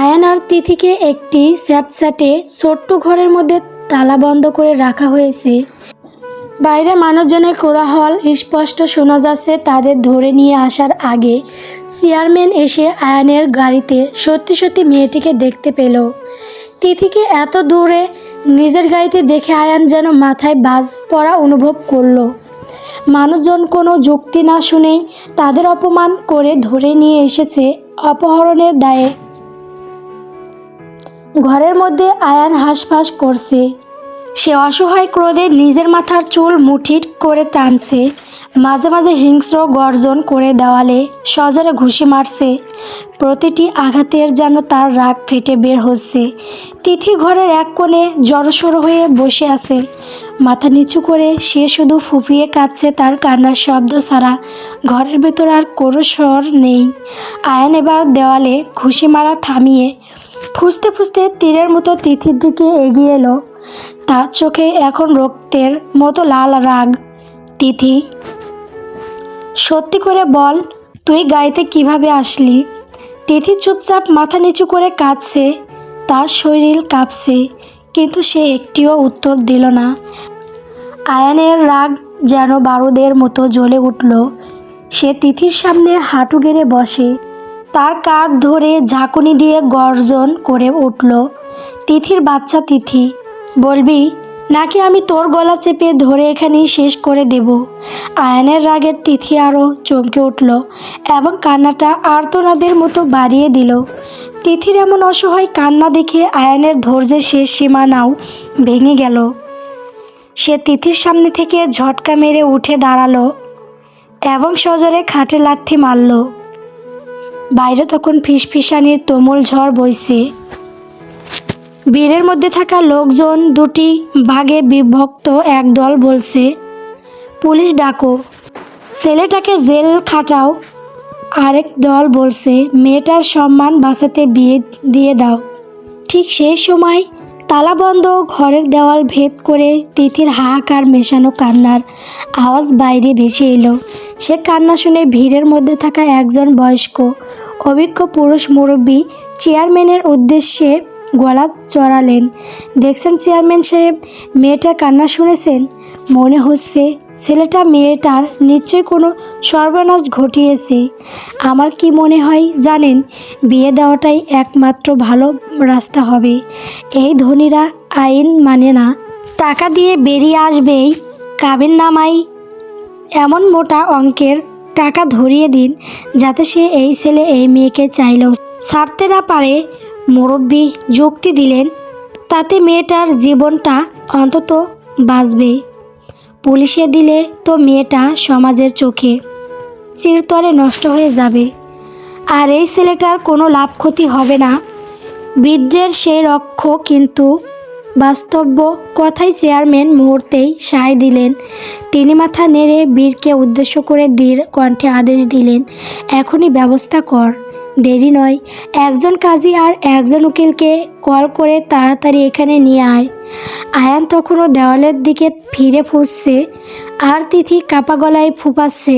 আয়ান আর তিথিকে একটি স্যাটস্যাটে ছোট্ট ঘরের মধ্যে তালা বন্ধ করে রাখা হয়েছে। বাইরে মানুষজনের কোলাহল স্পষ্ট শোনা যাচ্ছে তাদের ধরে নিয়ে আসার আগে। চেয়ারম্যান এসে আয়ানের গাড়িতে সত্যি সত্যি মেয়েটিকে দেখতে পেল। তিথিকে এত দূরে নিজের গাড়িতে দেখে আয়ান যেন মাথায় বাজ পড়া অনুভব করল। মানুষজন কোনো যুক্তি না শুনেই তাদের অপমান করে ধরে নিয়ে এসেছে অপহরণের দায়ে। ঘরের মধ্যে আয়ান হাঁসফাঁস করছে। সে অসহায় ক্রোধে নিজের মাথার চুল মুঠির করে টানছে। মাঝে মাঝে হিংস্র গর্জন করে দেওয়ালে সজরে ঘুষি মারছে। প্রতিটি আঘাতের যেন তার রাগ ফেটে বের হচ্ছে। তিথি ঘরের এক কোণে জড়সড় হয়ে বসে আছে। মাথা নিচু করে সে শুধু ফুপিয়ে কাঁদছে তার কান্নার শব্দ ছাড়া। ঘরের ভেতর আর কোনো স্বর নেই। আয়ান এবার দেওয়ালে ঘুষি মারা থামিয়ে ফুসতে ফুসতে তীরের মতো তিথির দিকে এগিয়ে এলো। তার চোখে এখন রক্তের মতো লাল রাগ। তিথি, সত্যি করে বল, তুই গাড়িতে কীভাবে আসলি? তিথি চুপচাপ মাথা নিচু করে কাঁদছে, তার শরীর কাঁপছে, কিন্তু সে একটিও উত্তর দিল না। আয়ানের রাগ যেন বারুদের মতো জ্বলে উঠল। সে তিথির সামনে হাঁটু গেড়ে বসে। তার কাঁধ ধরে ঝাঁকুনি দিয়ে গর্জন করে উঠল, তিথির বাচ্চা তিথি, বলবি, নাকি আমি তোর গলা চেপে ধরে এখানেই শেষ করে দেব? আয়নের রাগের তিথি আরও চমকে উঠল এবং কান্নাটা আর্তনাদের মতো বাড়িয়ে দিল। তিথির এমন অসহায় কান্না দেখে আয়নের ধৈর্যের শেষ সীমানাও ভেঙে গেল। সে তিথির সামনে থেকে ঝটকা মেরে উঠে দাঁড়াল এবং সজরে খাটে লাথি মারল। বাইরে তখন ফিসফিসানির তুমুল ঝড় বইছে। বীরের মধ্যে থাকা লোকজন দুটি ভাগে বিভক্ত এক দল বলছে, পুলিশ ডাকো, ছেলেটাকে জেল খাটাও। আরেক দল বলছে, মেয়েটার সম্মান বাঁচাতে বিয়ে দিয়ে দাও। ঠিক সেই সময় তালাবন্ধ ঘরের দেওয়াল ভেদ করে তিথির হাহাকার মেশানো কান্নার আওয়াজ বাইরে ভেসে এলো। সে কান্না শুনে ভিড়ের মধ্যে থাকা একজন বয়স্ক অভিজ্ঞ পুরুষ মুরব্বী চেয়ারম্যানের উদ্দেশ্যে গলা চড়ালেন। দেখছেন চেয়ারম্যান সাহেব মেয়েটার কান্না শুনেছেন। মনে হচ্ছে ছেলেটা মেয়েটার নিশ্চয় কোনো সর্বনাশ ঘটিয়েছে। আমার কি মনে হয় জানেন, বিয়ে দেওয়াটাই একমাত্র ভালো রাস্তা হবে। এই ধনীরা আইন মানে না। টাকা দিয়ে বেরিয়ে আসবেই, কাবিন নামাই। এমন মোটা অঙ্কের টাকা ধরিয়ে দিন, যাতে সে এই ছেলে এই মেয়েকে চাইলেও ছাড়তে না পারে মুরব্বী যুক্তি দিলেন, তাতে মেয়েটার জীবনটা অন্তত বাঁচবে পুলিশে দিলে তো মেয়েটা সমাজের চোখে চিরতরে নষ্ট হয়ে যাবে। আর এই ছেলেটার কোনো লাভ ক্ষতি হবে না। বিদ্রের সেই রক্ষ কিন্তু বাস্তব্য কথাই চেয়ারম্যান মুহূর্তেই সায় দিলেন। তিনি মাথা নেড়ে বীরকে উদ্দেশ্য করে দৃঢ় কণ্ঠে আদেশ দিলেন, এখনই ব্যবস্থা কর। দেরি নয়, একজন কাজী আর একজন উকিলকে কল করে তাড়াতাড়ি এখানে নিয়ে আয়। আয়ান তখনও দেওয়ালের দিকে ফিরে ফুসছে, আর তিথি কাপা গলায় ফুপাচ্ছে।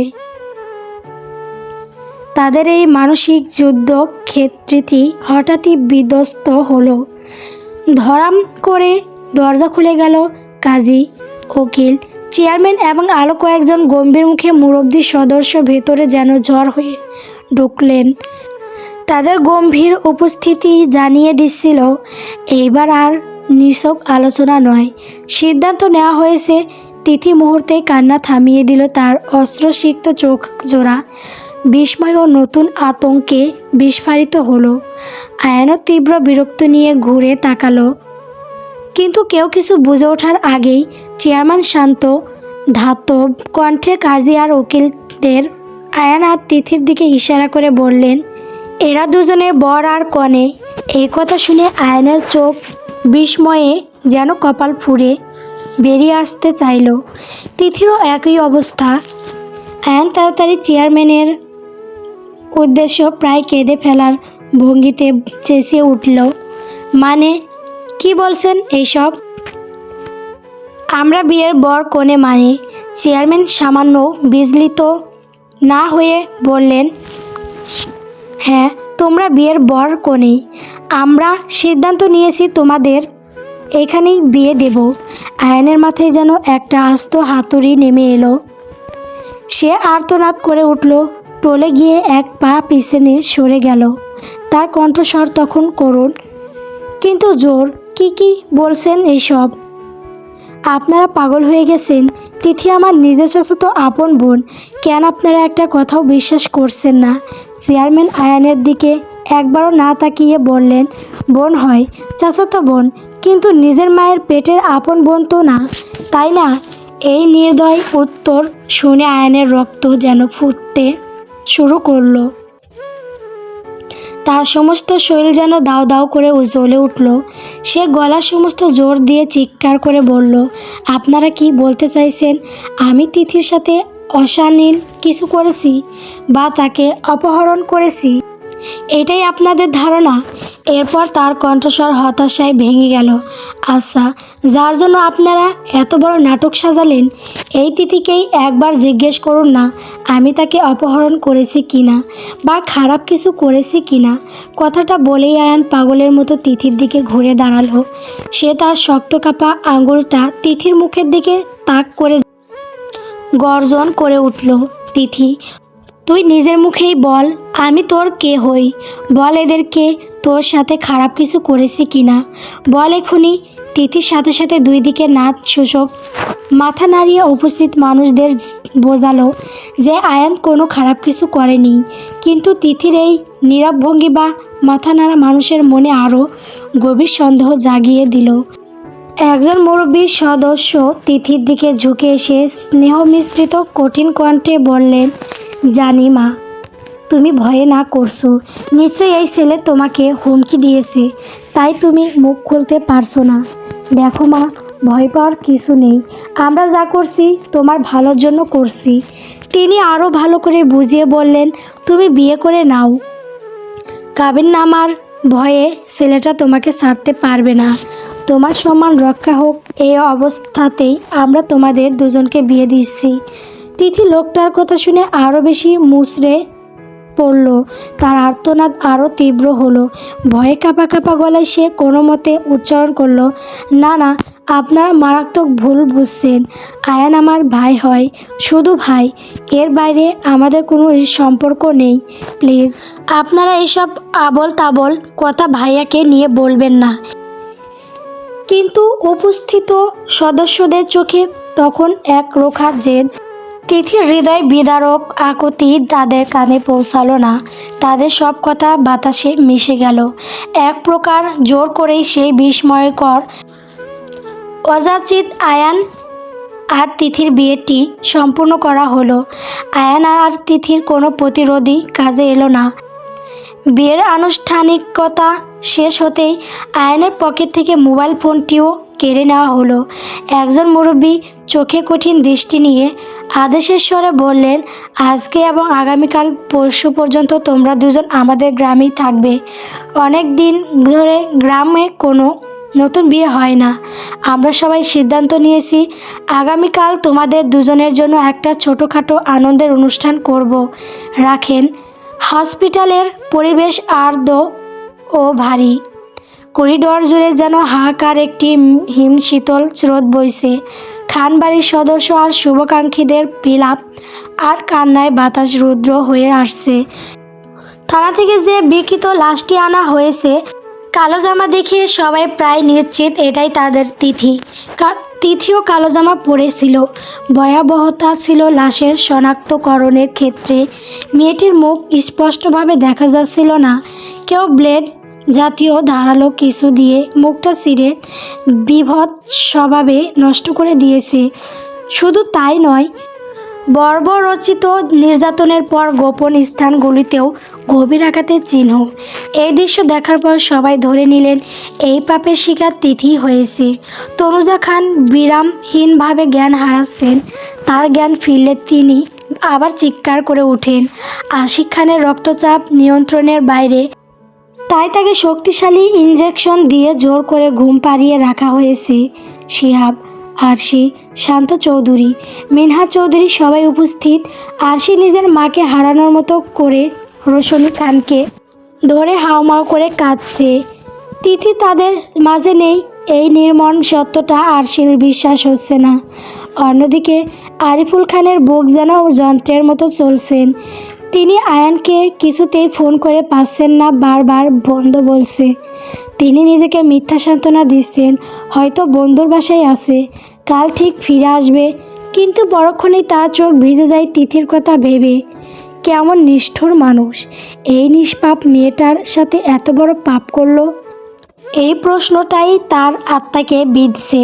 তাদের এই মানসিক যুদ্ধ ক্ষেত্রটি হঠাৎই বিধ্বস্ত হলো। ধরাম করে দরজা খুলে গেল কাজী উকিল চেয়ারম্যান এবং আরও কয়েকজন গম্ভীর মুখে মুরব্বী সদস্য ভেতরে যেন জ্বর হয়ে ঢুকলেন। তাদের গম্ভীর উপস্থিতি জানিয়ে দিচ্ছিল এইবার আর নিছক আলোচনা নয়। সিদ্ধান্ত নেওয়া হয়েছে, তিথি মুহূর্তে কান্না থামিয়ে দিল তার অস্ত্রসিক্ত চোখ জোড়া। বিস্ময় ও নতুন আতঙ্কে বিস্ফারিত হলো। আয়ানও তীব্র বিরক্ত নিয়ে ঘুরে তাকালো। কিন্তু কেউ কিছু বুঝে ওঠার আগেই চেয়ারম্যান শান্ত, ধাতব কণ্ঠে কাজী আর উকিলদের আয়ান আর তিথির দিকে ইশারা করে বললেন, এরা দুজনে বর আর কনে। এই কথা শুনে আয়নের চোখ বিস্ময়ে যেন কপাল ফুঁড়ে বেরিয়ে আসতে চাইল। তিথিরও একই অবস্থা। আয়ন তাড়াতাড়ি চেয়ারম্যানের উদ্দেশ্য প্রায় কেঁদে ফেলার ভঙ্গিতে চেঁচিয়ে উঠল। মানে কি বলছেন এইসব? আমরা বিয়ের বর কোণে মানে। চেয়ারম্যান সামান্য বিচলিত না হয়ে বললেন হ্যাঁ তোমরা বিয়ের বর কোনেই আমরা সিদ্ধান্ত নিয়েছি তোমাদের এখানেই বিয়ে দেব। আয়নের মাথায় যেন একটা আস্ত হাতুড়ি নেমে এলো। সে আর্তনাদ করে উঠল। টলে গিয়ে এক পা পিছনে সরে গেল। তার কণ্ঠস্বর তখন করুণ। কিন্তু জোর, কি কি বলছেন এইসব? আপনারা পাগল হয়ে গেছেন। তিথি আমার নিজের চাচাতো আপন বোন। কেন আপনারা একটা কথাও বিশ্বাস করছেন না? চেয়ারম্যান আয়ানের দিকে একবারও না তাকিয়ে বললেন, বোন হয় চাচাতো বোন, কিন্তু নিজের মায়ের পেটের আপন বোন তো না। তাই না? এই নির্দয় উত্তর শুনে আয়নের রক্ত যেন ফুটতে শুরু করল। তার সমস্ত শরীর যেন দাও দাও করে জ্বলে উঠল। সে গলা সমস্ত জোর দিয়ে চিৎকার করে বলল, আপনারা কি বলতে চাইছেন? আমি তিথির সাথে অশানীল কিছু করেছি বা তাকে অপহরণ করেছি। এটাই আপনাদের ধারণা? এরপর তার কণ্ঠস্বর হতাশায় ভেঙে গেল। আচ্ছা যার জন্য আপনারা এত বড় নাটক সাজালেন, এই তিথিকেই একবার জিজ্ঞেস করুন না, আমি তাকে অপহরণ করেছি কিনা বা খারাপ কিছু করেছি কিনা। কথাটা বলেই আয়ান পাগলের মতো তিথির দিকে ঘুরে দাঁড়াল। সে তার শক্ত কাপা আঙুলটা তিথির মুখের দিকে তাক করে গর্জন করে উঠল, তিথি, তুই নিজের মুখেই বল, আমি তোর কে হই? বল এদেরকে তোর সাথে খারাপ কিছু করেছি কিনা? বল এখনই তিথির সাথে সাথে দুই দিকে নাচ সূচক মাথা নাড়িয়ে উপস্থিত মানুষদের বোঝালো যে আয়ান কোনো খারাপ কিছু করেনি। কিন্তু তিথির এই নীরব ভঙ্গি বা মাথা নাড়া মানুষের মনে আরও গভীর সন্দেহ জাগিয়ে দিল। একজন মুরব্বী সদস্য তিথির দিকে ঝুঁকে এসে স্নেহ মিশ্রিত কঠিন কণ্ঠে বললেন, জানি মা। তুমি ভয়ে না করছ। নিশ্চয়ই এই ছেলে তোমাকে হুমকি দিয়েছে। তাই তুমি মুখ খুলতে পারছ না। দেখো মা, ভয় পাওয়ার কিছু নেই। আমরা যা করছি, তোমার ভালোর জন্য করছি। তিনি আরও ভালো করে বুঝিয়ে বললেন, তুমি বিয়ে করে নাও। কাবিন নামার ভয়ে ছেলেটা তোমাকে ছাড়তে পারবে না। তোমার সম্মান রক্ষা হোক, এই অবস্থাতেই আমরা তোমাদের দুজনকে বিয়ে দিচ্ছি। তিথি লোকটার কথা শুনে আরও বেশি মুচড়ে পড়ল। তার আর্তনাদ আরও তীব্র হলো। ভয়ে কাঁপা কাঁপা গলায় সে কোনো মতে উচ্চারণ করল না না আপনারা মারাত্মক ভুল বুঝছেন। আয়ান আমার ভাই হয়, শুধু ভাই। এর বাইরে আমাদের কোনো সম্পর্ক নেই, প্লিজ। আপনারা এইসব আবল তাবল কথা ভাইয়াকে নিয়ে বলবেন না। কিন্তু উপস্থিত সদস্যদের চোখে তখন এক রোখা জেদ তিথির হৃদয় বিদারক আকুতি তাদের কানে পৌঁছালো না। তাদের সব কথা বাতাসে মিশে গেল। এক প্রকার জোর করেই সেই বিস্ময়কর, অযাচিত আয়ান আর তিথির বিয়েটি সম্পূর্ণ করা হলো। আয়ান আর তিথির কোনো প্রতিরোধী কাজে এলো না। বিয়ের আনুষ্ঠানিকতা শেষ হতেই আয়নের পকেট থেকে মোবাইল ফোনটিও কেড়ে নেওয়া হলো। একজন মুরব্বী চোখে কঠিন দৃষ্টি নিয়ে আদেশের স্বরে বললেন, আজকে এবং আগামীকাল পরশু পর্যন্ত তোমরা দুজন আমাদের গ্রামেই থাকবে। অনেক দিন ধরে গ্রামে কোনো নতুন বিয়ে হয় না। আমরা সবাই সিদ্ধান্ত নিয়েছি, আগামীকাল তোমাদের দুজনের জন্য একটা ছোটোখাটো আনন্দের অনুষ্ঠান করব। রাখেন, হসপিটালের পরিবেশ আর্দ্র ও ভারী। করিডোর জুড়ে যেন হাহাকার একটি হিম শীতল স্রোত বইছে। খানবাড়ির সদস্য আর শুভাকাঙ্ক্ষীদের বিলাপ আর কান্নায় বাতাস রুদ্র হয়ে আসছে। থানা থেকে যে বিকৃত লাশটি আনা হয়েছে কালো জামা দেখে সবাই প্রায় নিশ্চিত এটাই তাদের তিথি। তিথিও কালো জামা পরেছিল। ভয়াবহতা ছিল লাশের শনাক্তকরণের ক্ষেত্রে। মেয়েটির মুখ স্পষ্টভাবে দেখা যাচ্ছিল না। কেউ ব্লেড জাতীয় ধারালো কিছু দিয়ে মুখটা ছিঁড়ে বিভৎ স্বভাবে নষ্ট করে দিয়েছে। শুধু তাই নয়, বর্বরচিত নির্যাতনের পর গোপন স্থানগুলিতেও গভীর আঘাতের চিহ্ন। এই দৃশ্য দেখার পর সবাই ধরে নিলেন, এই পাপের শিকার তিথি হয়েছে। তনুজা খান বিরামহীনভাবে জ্ঞান হারাচ্ছেন। তার জ্ঞান ফিরলে তিনি আবার চিৎকার করে ওঠেন। আশিক খানের রক্তচাপ নিয়ন্ত্রণের বাইরে তাই তাকে শক্তিশালী ইঞ্জেকশন দিয়ে জোর করে ঘুম পাড়িয়ে রাখা হয়েছে। শিহাব, আরশি, শান্ত চৌধুরী, মিনহা চৌধুরী সবাই উপস্থিত। আরশি নিজের মাকে হারানোর মতো করে রোশনি খানকে ধরে হাওমাও করে কাঁদছে। তিথি তাদের মাঝে নেই, এই নির্মম সত্যটা আরশির বিশ্বাস হচ্ছে না। অন্যদিকে আরিফুল খানের বুক যেন যন্ত্রের মতো চলছেন। তিনি আয়ানকে কিছুতেই ফোন করে পাচ্ছেন না, বারবার বন্ধ বলছে। তিনি নিজেকে মিথ্যা সান্ত্বনা দিচ্ছেন, হয়তো বন্ধুর বাসায় আছে, কাল ঠিক ফিরে আসবে, কিন্তু পরক্ষণেই তার চোখ ভিজে যায় তিথির কথা ভেবে। কেমন নিষ্ঠুর মানুষ, এই নিষ্পাপ মেয়েটার সাথে এত বড় পাপ করল? এই প্রশ্নটাই তার আত্মাকে বিঁধছে।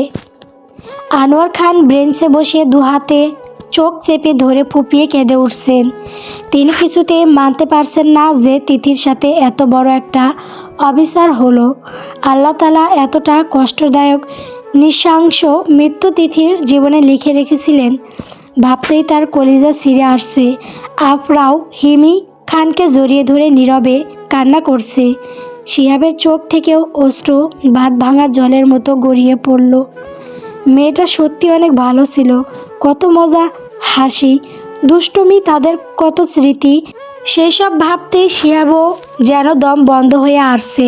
আনোয়ার খান ব্রেঞ্চে বসে দু হাতে চোখ চেপে ধরে ফুপিয়ে কেঁদে উঠছেন তিনি কিছুতে মানতে পারছেন না যে তিথির সাথে এত বড় একটা অবিচার হলো। আল্লাহ তালা এতটা কষ্টদায়ক, নৃশংস মৃত্যু তিথির জীবনে লিখে রেখেছিলেন। ভাবতেই তার কলিজা ছিঁড়ে আসছে। আফরাও হিমি খানকে জড়িয়ে ধরে নীরবে কান্না করছে। শিহাবের চোখ থেকেও অস্ত্র ভাত ভাঙা জলের মতো গড়িয়ে পড়ল। মেয়েটা সত্যি অনেক ভালো ছিল। কত মজা, হাসি, দুষ্টুমি তাদের কত স্মৃতি সেই সব ভাবতেই শিয়াবও যেন দম বন্ধ হয়ে আসছে।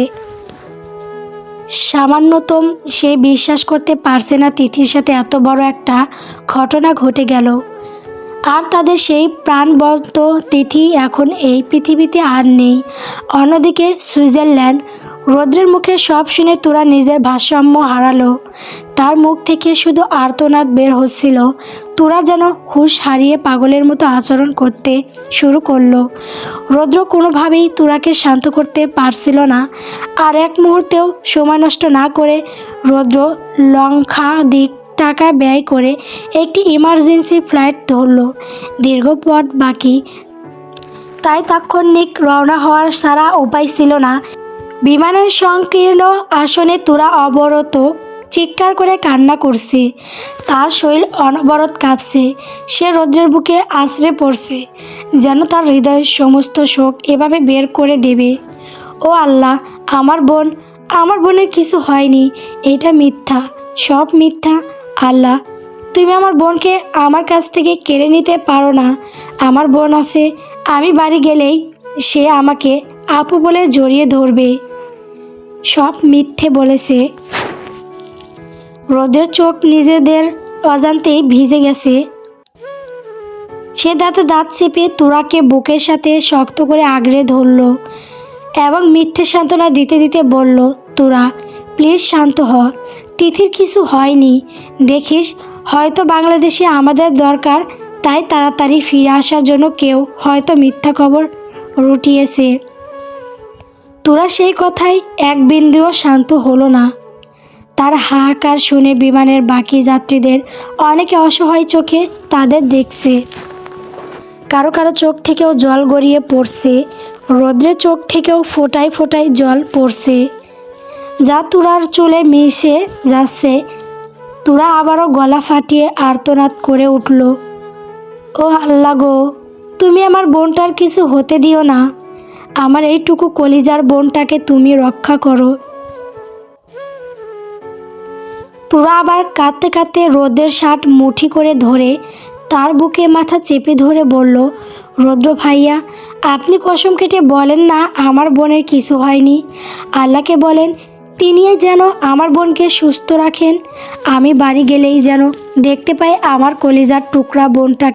সামান্যতম সে বিশ্বাস করতে পারছে না তিথির সাথে এত বড় একটা ঘটনা ঘটে গেল। আর তাদের সেই প্রাণবন্ত তিথি এখন এই পৃথিবীতে আর নেই। অন্যদিকে সুইজারল্যান্ড রৌদ্রের মুখে সব শুনে তোরা নিজের ভারসাম্য হারালো। তার মুখ থেকে শুধু আর্তনাদ বের হচ্ছিল। তোরা যেন হুঁশ হারিয়ে পাগলের মতো আচরণ করতে শুরু করল। রৌদ্র কোনোভাবেই তোরাকে শান্ত করতে পারছিল না। আর এক মুহূর্তেও সময় নষ্ট না করে রৌদ্র লঙ্কাধিক টাকা ব্যয় করে একটি ইমার্জেন্সি ফ্লাইট ধরল। দীর্ঘ পথ বাকি। তাই তাৎক্ষণিক রওনা হওয়ার সারা উপায় ছিল না। বিমানের সংকীর্ণ আসনে তোরা অবরত চিৎকার করে কান্না করছে। তার শরীর অনবরত কাঁপছে। সে রৌদ্রের বুকে আশ্রে পড়ছে, যেন তার হৃদয়ের সমস্ত শোক এভাবে বের করে দেবে। ও আল্লাহ, আমার বোন, আমার বোনের কিছু হয়নি, এটা মিথ্যা, সব মিথ্যা। আল্লাহ, তুমি আমার বোনকে আমার কাছ থেকে কেড়ে নিতে পারো না। আমার বোন আছে, আমি বাড়ি গেলেই সে আমাকে আপু বলে জড়িয়ে ধরবে। সব মিথ্যে বলেছে। রোদের চোখ নিজেদের অজান্তেই ভিজে গেছে। সে দাঁতে দাঁত চেপে তোরাকে বুকের সাথে শক্ত করে আগড়ে ধরল এবং মিথ্যে সান্ত্বনা দিতে দিতে বলল, তোরা, প্লিজ শান্ত হ। তিথির কিছু হয়নি। দেখিস, হয়তো বাংলাদেশে আমাদের দরকার, তাই তাড়াতাড়ি ফিরে আসার জন্য কেউ হয়তো মিথ্যা খবর রুটিয়েছে তোরা সেই কথাই এক বিন্দুও শান্ত হলো না। তার হাহাকার শুনে বিমানের বাকি যাত্রীদের অনেকে অসহায় চোখে তাদের দেখছে। কারও কারও চোখ থেকেও জল গড়িয়ে পড়ছে। রৌদ্রের চোখ থেকেও ফোটায় ফোটায় জল পড়ছে। যা তুরার চুলে মিশে যাচ্ছে। তুরা আবারও গলা ফাটিয়ে আর্তনাদ করে উঠল। ও আল্লাহ গো। তুমি আমার বোনটার কিছু হতে দিও না। আমার এইটুকু কলিজার বোনটাকে তুমি রক্ষা করো। তোরা আবার কাঁদতে কাঁদতে রোদের শার্ট মুঠি করে ধরে তার বুকে মাথা চেপে ধরে বলল, রৌদ্র ভাইয়া, আপনি কসম কেটে বলেন না আমার বোনের কিছু হয়নি। আল্লাহকে বলেন তিনি যেন আমার বোনকে সুস্থ রাখেন। আমি বাড়ি গেলেই যেন দেখতে পাই আমার কলিজার টুকরা বোনটা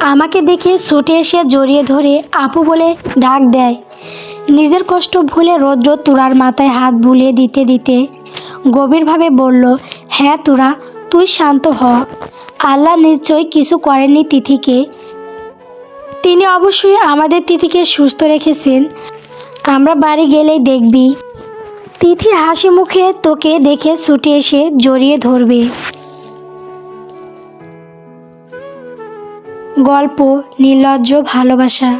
আমাকে দেখে ছুটে এসে জড়িয়ে ধরে আপু বলে ডাক দেয়। নিজের কষ্ট ভুলে রৌদ্র তুরার মাথায় হাত বুলিয়ে দিতে দিতে গভীরভাবে বলল হ্যাঁ তুরা, তুই শান্ত হ। আল্লাহ নিশ্চয় কিছু করেননি তিথিকে। তিনি অবশ্যই আমাদের তিথিকে সুস্থ রেখেছেন। আমরা বাড়ি গেলেই দেখবি। তিথি হাসি মুখে তোকে দেখে ছুটে এসে জড়িয়ে ধরবে। গল্প নির্লজ্জ ভালোবাসা।